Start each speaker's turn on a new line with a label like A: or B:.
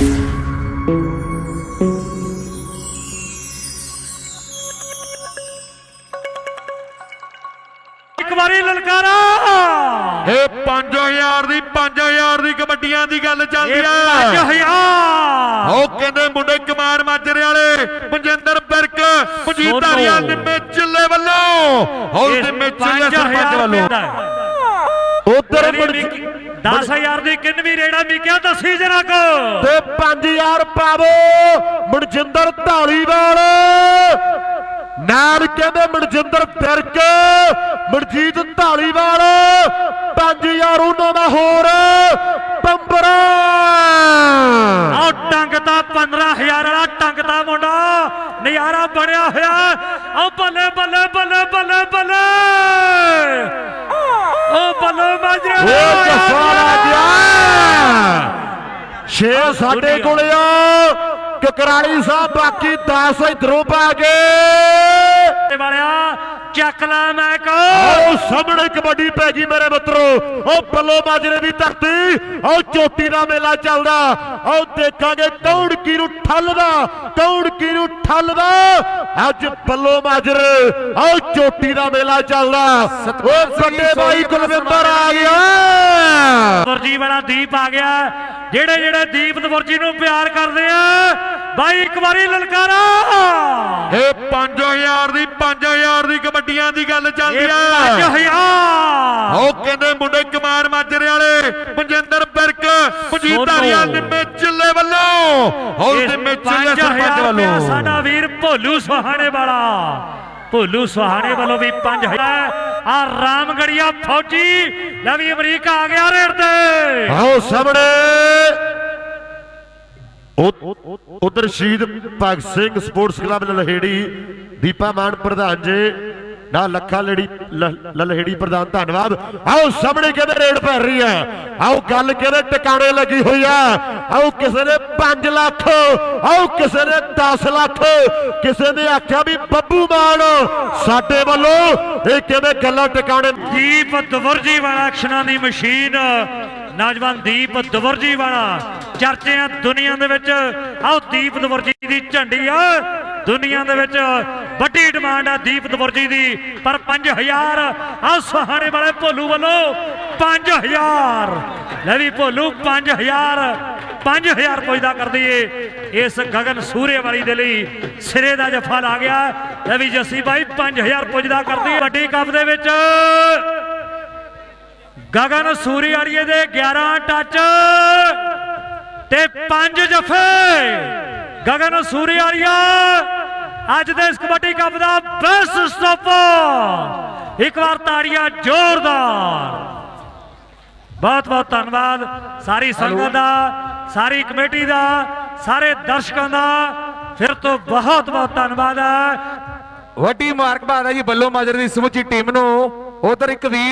A: ਇੱਕ ਵਾਰੀ ਲਲਕਾਰਾ।
B: ਇਹ 5000 ਦੀ 5000 ਦੀ ਕਬੱਡੀਆਂ ਦੀ ਗੱਲ ਚੱਲਦੀ ਆ।
A: 5000
B: ਉਹ ਕਹਿੰਦੇ ਮੁੰਡੇ ਕਮਾਨ ਮਾਜਰੇ ਵਾਲੇ ਮਨਜਿੰਦਰ ਬਿਰਕ ਮਜੀਦ। ਧਾਰੀਵਾਲ ਨਿੰਮੇ ਚਿੱਲੇ ਵੱਲੋਂ। ਹੌਲ ਨਿੰਮੇ ਚਿੱਲੇ ਸਰਪੰਚ ਵੱਲੋਂ।
A: 10000 ਦੀ ਕਿੰਨਵੀਂ ਰੇੜਾ ਮਿਕਿਆ ਦੱਸੀ ਜਰਾ ਕੋ?
B: ਤੇ 5000 ਪਾਵੋ ਮਨਜਿੰਦਰ ਢਾਲੀਵਾਲ ਨਾਲ ਕਹਿੰਦੇ ਮਨਜਿੰਦਰ ਬਿਰਕ ਮਨਜੀਤ ਢਾਲੀਵਾਲ 5000 ਉਹਨਾਂ ਦਾ ਹੋਰ ਪੰਬਰਾ
A: ਆਹ ਟੰਗਤਾ 15000 ਵਾਲਾ ਟੰਗਤਾ ਮੁੰਡਾ। ਨਜ਼ਾਰਾ ਬਣਿਆ ਹੋਇਆ। ਆਹ ਬੱਲੇ
B: 6 ਸਾਡੇ ਕੋਲ ਆ। ਕਕਰਾਲੀ ਸਾਹਿਬ ਬਾਕੀ 10 ਇਧਰੋਂ ਪਾ ਗਏ
A: ਵਾਲਿਆ ਚੱਕ ਲੈ ਮੈਂ
B: ਉਹ ਸਾਹਮਣੇ ਕਬੱਡੀ ਪੈ ਗਈ ਮੇਰੇ ਮਿੱਤਰੋ। ਉਹ ਬੱਲੋ ਮਾਜਰੇ ਦੀ ਧਰਤੀ ਉਹ ਚੋਟੀ ਦਾ ਮੇਲਾ ਚੱਲਦਾ। ਉਹ ਦੇਖਾਂਗੇ ਕੌਣ ਕਿਹਨੂੰ ਠੱਲਦਾ ਕੌਣ ਨੂੰ ਠੱਲਦਾ। ਅੱਜ ਬੱਲੋ ਮਾਜਰੇ ਉਹ ਚੋਟੀ ਦਾ ਮੇਲਾ ਚੱਲਦਾ। ਉਹ ਵੱਡੇ ਬਾਈ ਕੁਲਵਿੰਦਰ ਆ ਗਿਆ।
A: ਗੁਰਜੀ ਵਾਲਾ ਦੀਪ ਆ ਗਿਆ। ਜਿਹੜੇ ਜਿਹੜੇ ਦੀਪ ਦਵਰਜੀ ਨੂੰ ਪਿਆਰ ਕਰਦੇ ਆ ਬਾਈ ਇੱਕ ਵਾਰੀ ਲਲਕਾਰਾ।
B: ਇਹ 5000 ਦੀ 5000 ਦੀ ਕਬੱਡੀਆਂ ਦੀ ਗੱਲ ਚੱਲਦੀ ਆ।
A: 5000
B: ਉਹ ਕਹਿੰਦੇ ਮੁੰਡੇ ਕਮਾਨ ਮਾਜਰੇ ਵਾਲੇ ਮਨਜਿੰਦਰ ਬਿਰਕ ਮਜੀਦ। ਧਾਰੀਵਾਲ ਨਿੰਮੇ ਚਿੱਲੇ ਵੱਲੋਂ। ਹੌਲ ਨਿੰਮੇ ਚਿੱਲੇ ਸਰਪੰਚ ਵੱਲੋਂ।
A: ਸਾਡਾ ਵੀਰ ਭੋਲੂ ਸੁਹਾਣੇ ਵਾਲਾ। ਭੋਲੂ ਸੁਹਾਣੇ ਵੱਲੋਂ ਵੀ 5000 ਆ ਰਾਮਗੜੀਆ ਫੌਜੀ ਲੈ ਵੀ ਅਮਰੀਕਾ ਆ ਗਿਆ ਰੇਡ ਤੇ।
B: ਆਓ ਸਾਹਮਣੇ। ਉਧਰ ਸ਼ਹੀਦ ਭਗਤ ਸਿੰਘ ਸਪੋਰਟਸ ਕਲੱਬ ਲਹੇੜੀ ਦੀਪਾ ਮਾਨ ਪ੍ਰਧਾਨ ਜੀ। ਨਾ ਲੱਖਾ ਲੜੀ ਲਲਹੇੜੀ ਪ੍ਰਧਾਨ, ਧੰਨਵਾਦ। ਆਓ ਸਾਹਮਣੇ ਕਹਿੰਦੇ ਰੇਡ ਪੈ ਰਹੀ ਹੈ? ਆਓ ਗੱਲ ਕਹਿੰਦੇ ਟਿਕਾਣੇ ਲੱਗੀ ਹੋਈ ਆ ਆਓ ਕਿਸੇ ਨੇ 5 ਲੱਖ, ਆਓ ਕਿਸੇ ਨੇ 10 ਲੱਖ, ਕਿਸੇ ਨੇ ਆਖਿਆ ਵੀ ਬੱਬੂ ਮਾਨ ਸਾਡੇ ਵੱਲੋਂ ਇਹ ਕਹਿੰਦੇ ਗੱਲਾਂ ਟਿਕਾਣੇ?
A: ਦੀਪ ਦਵਰਜੀ ਵਾਲਾ ਐਕਸ਼ਨਾਂ ਦੀ ਮਸ਼ੀਨ, ਨੌਜਵਾਨ ਦੀਪ ਦਵਰਜੀ ਵਾਲਾ ਚਰਚੇ ਆ ਦੁਨੀਆ ਦੇ ਵਿੱਚ। ਆਓ ਦੀਪ ਦਵਰਜੀ ਦੀ ਝੰਡੀ ਆ। ਦੁਨੀਆ ਦੇ ਵਿੱਚ ਵੱਡੀ ਡਿਮਾਂਡ ਆ ਦੀਪ ਦਵਰਜੀ ਦੀ, ਪਰ 5000 ਆ ਸੁਹਾਣੇ ਵਾਲੇ ਭੋਲੂ ਵੱਲੋਂ 5000 ਲੈ ਵੀ ਭੋਲੂ 5000 5000 ਪੁੱਜਦਾ ਕਰਦੀ ਦਈਏ। ਇਸ ਗਗਨ ਸੂਰੇ ਵਾਲੀ ਦੇ ਲਈ ਸਿਰੇ ਦਾ ਜਫਾ ਲਾ ਗਿਆ। ਲੈ ਵੀ ਜੱਸੀ ਬਾਈ 5000 ਪੁੱਜਦਾ ਕਰਦੀ ਦਈਏ। ਵੱਡੀ ਕੱਪ ਦੇ ਵਿੱਚ ਗਗਨ ਸੂਰੀ ਵਾਲੀਏ ਦੇ 11 ਟੱਚ ਤੇ 5 ਜਫੇ। ਗਗਨ ਸੂਰੀ ਵਾਲੀਆ ਅੱਜ ਦੇ ਇਸ ਕਬੱਡੀ ਕੱਪ ਦਾ ਬੈਸਟ ਸਟਾਪਰ ਇੱਕ ਵਾਰ ਤਾੜੀਆਂ ਜ਼ੋਰਦਾਰ। ਬਹੁਤ ਬਹੁਤ ਧੰਨਵਾਦ। ਸਾਰੀ ਸੰਗਤ ਦਾ ਸਾਰੀ ਕਮੇਟੀ ਦਾ ਸਾਰੇ ਦਰਸ਼ਕਾਂ ਦਾ। ਫਿਰ ਤੋਂ ਬਹੁਤ ਬਹੁਤ ਧੰਨਵਾਦ। ਹੈ
C: ਵੱਡੀ ਮੁਬਾਰਕਬਾਦ ਹੈ ਜੀ ਬੱਲੋ ਮਾਜਰੇ ਦੀ ਸਮੁੱਚੀ ਟੀਮ ਨੂੰ। ਉਧਰ ਇੱਕ ਵੀਰ